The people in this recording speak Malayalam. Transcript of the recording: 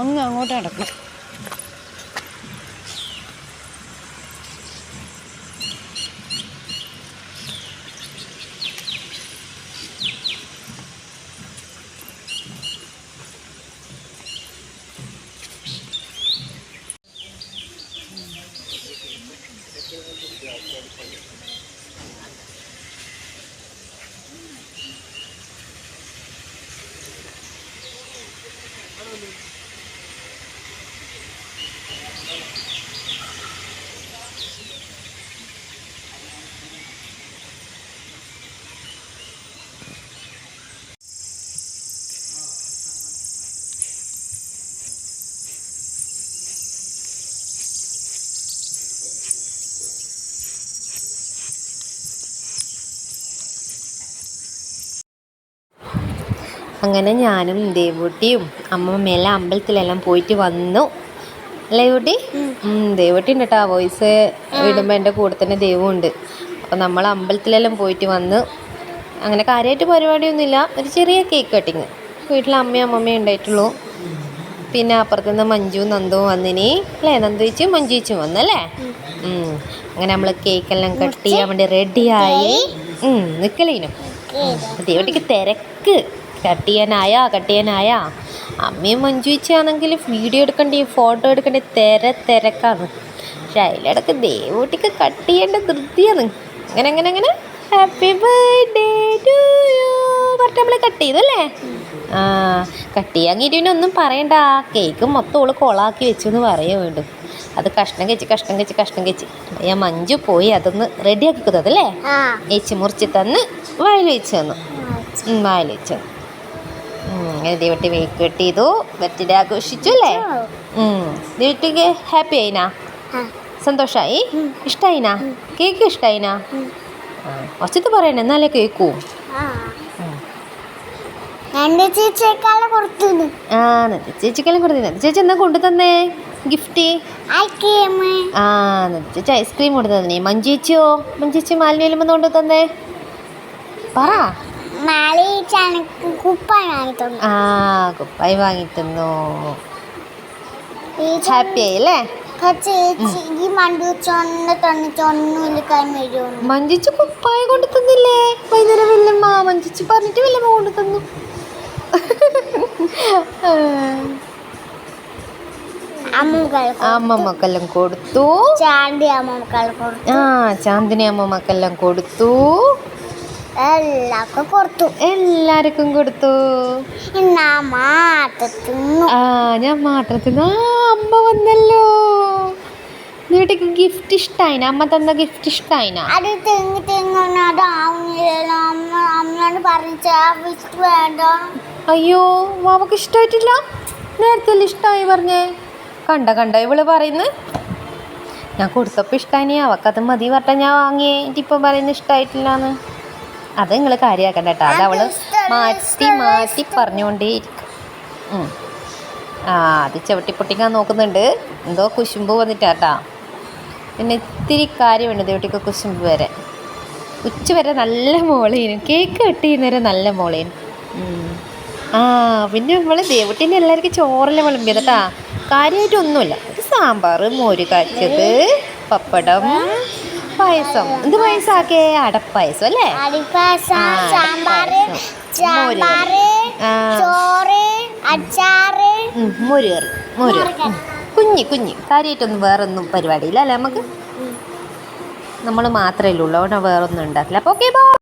അങ്ങ് അങ്ങോട്ട് നടക്കണം. അങ്ങനെ ഞാനും ദേവൂട്ടിയും അമ്മമ്മയെല്ലാം അമ്പലത്തിലെല്ലാം പോയിട്ട് വന്നു. അല്ലേ കുട്ടി ദേവൂട്ടി ഉണ്ട് കേട്ടോ വോയിസ് വിടുമ്പോൾ എന്റെ കൂടെ തന്നെ ദൈവമുണ്ട്. അപ്പോൾ നമ്മൾ അമ്പലത്തിലെല്ലാം പോയിട്ട് വന്ന്. അങ്ങനെ കാര്യമായിട്ട് പരിപാടിയൊന്നുമില്ല. ഒരു ചെറിയ കേക്ക് കട്ടിങ് വീട്ടിൽ അമ്മയും അമ്മമ്മയും ഉണ്ടായിട്ടുള്ളൂ. പിന്നെ അപ്പുറത്തുനിന്ന് മഞ്ജു നന്ദുവും വന്നിനി. അല്ലേ? നന്ദു ചേച്ചി മഞ്ജു ചേച്ചിയും വന്നല്ലേ അങ്ങനെ നമ്മൾ കേക്കെല്ലാം കട്ട് ചെയ്യാൻ വേണ്ടി റെഡിയായി നിൽക്കലേനും ദേവട്ടിക്ക് തിരക്ക്. കട്ട് കട്ടിയനായ. കട്ട് ചെയ്യാനായാ അമ്മയും മഞ്ജു ചേച്ചിയാണെങ്കിൽ വീഡിയോ എടുക്കണ്ടേ ഫോട്ടോ എടുക്കണ്ടേ തിര തിരക്കാണ്. പക്ഷെ അതിലിടക്ക് ദേവൂട്ടിക്ക് കട്ട് ചെയ്യേണ്ട ധൃതിയാണ്. അങ്ങനെ അങ്ങനെ അങ്ങനെ ഹാപ്പി ബർത്ത്ഡേ ടു യു പറഞ്ഞിട്ട് നമ്മൾ കട്ട് ചെയ്തു അല്ലേ? ആ കട്ട് ചെയ്യാൻ ഒന്നും പറയണ്ട. കേക്ക് മൊത്തം ഓൾ കൊളാക്കി വെച്ചു എന്ന് പറയാ വീണ്ടും. അത് കഷ്ണം കഴിച്ച് കഷ്ണം കഴിച്ച് കഷ്ണം കഴിച്ച് ഞാൻ മഞ്ജു പോയി അതൊന്ന് റെഡിയാക്കി കൊടുത്തതല്ലേ? ഏച്ചി മുറിച്ച് തന്ന് വായിൽ വെച്ച് തന്നു. വായിൽ വെച്ച് തന്നു. ദൈവട്ടി വേക്ക് കട്ട് ചെയ്തു ബർത്ത്ഡേ ആഘോഷിച്ചു അല്ലേ? ദൈവട്ടിക്ക് ഹാപ്പി ആയിനാ? സന്തോഷമായി ഇഷ്ടായിനാ? കേക്ക് ഇഷ്ടായിനാ? ഒച്ചത്ത് പറയണേ എന്നാലേ കേക്കൂ. ചേച്ചിയേക്കാളെ കൊടുത്തുന്നു. ആ നന്ദി ചേച്ചിക്കെല്ലാം കൊടുത്തു. നന്ദി ചേച്ചി എന്നാ കൊണ്ടു തന്നേ? ഗിഫ്റ്റ്? ആ നന്ദി ചേച്ചി ഐസ്ക്രീം കൊണ്ടു തന്നെ. മഞ്ചേച്ചിയോ മഞ്ചേച്ചി മാലിന്യം കൊണ്ടു തന്നേ? പറ. ആ കുപ്പായി വാങ്ങി ഈ ഹാപ്പി ആയി അല്ലേ? മഞ്ചിച്ച് കുപ്പായ കൊണ്ട് തന്നില്ലേ? വൈകുന്നേരം വല്ലമ്മ മഞ്ചിച്ച് പറഞ്ഞിട്ട് വല്ലമ്മ കൊണ്ട് തന്നു. അമ്മമ്മക്കെല്ലാം കൊടുത്തു. ചാണ്ടി അമ്മമ്മക്കെല്ലാം കൊടുത്തു. ആ ചാന്ദിനി അമ്മമ്മക്കെല്ലാം കൊടുത്തു. എല്ലാവർക്കും കൊടുത്തു. എല്ലാവർക്കും കൊടുത്തു. ആ ഞാൻ മാത്രത്തിന് ആ അമ്മ വന്നല്ലോ. വീട്ടിക്ക് ഗിഫ്റ്റ് ഇഷ്ടായിന? അമ്മ തന്ന ഗിഫ്റ്റ് ഇഷ്ടായിന? അത് തെങ്ങി തെങ്ങി ആവുന്നില്ലല്ലോ അമ്മ അമ്മയോട് പറഞ്ഞ വേണ്ട. അയ്യോ മാമക്ക് ഇഷ്ടമായിട്ടില്ല നേരത്തെ ഇഷ്ടമായി പറഞ്ഞേ? കണ്ട കണ്ട ഇവൾ പറയുന്നത് ഞാൻ കൊടുത്തപ്പോൾ ഇഷ്ടമായി അവക്കത് മതി പറഞ്ഞ ഞാൻ വാങ്ങിയേ. ഇപ്പം പറയുന്നത് ഇഷ്ടമായിട്ടില്ലാന്ന് അത് നിങ്ങൾ കാര്യമാക്കണ്ട കേട്ടോ അത് അവൾ മാറ്റി മാറ്റി പറഞ്ഞുകൊണ്ടേ ഇരിക്കും ആ അത് ചവിട്ടി പൊട്ടിക്കാൻ നോക്കുന്നുണ്ട്. എന്തോ കുശുമ്പ് വന്നിട്ടാട്ടാ പിന്നെ ഇത്തിരി കാര്യമുണ്ട് ദേവട്ടിക്ക് കുശുമ്പ് വരെ. ഉച്ച വരെ നല്ല മോളേനു. കേക്ക് കട്ട് ചെയ്യുന്നവരെ നല്ല മോളേനു. ആ പിന്നെ നമ്മൾ ദേവട്ടിന്റെ എല്ലാവർക്കും ചോറെല്ലാം വിളമ്പിയത് കേട്ടാ കാര്യമായിട്ടൊന്നുമില്ല സാമ്പാർ മോര് കാച്ചത് പപ്പടം പായസം. എന്ത് പായസാക്കേ അടപ്പായസം അല്ലേ? അരിപ്പാസ ആ, സാമ്പാറ് പായസം. സാമ്പാറ് ആ. ചോറ് അച്ചാറ് ഉം, മോര് കറി മോര് കറി. ഉം. കുഞ്ഞി കുഞ്ഞി. കാര്യമായിട്ടൊന്നും വേറൊന്നും പരിപാടിയില്ല അല്ലേ നമുക്ക്? നമ്മൾ മാത്രമേ ഉള്ളൂ അവിടെ വേറൊന്നും ഉണ്ടാക്കില്ല അപ്പോൾ ഓക്കെ ബൈ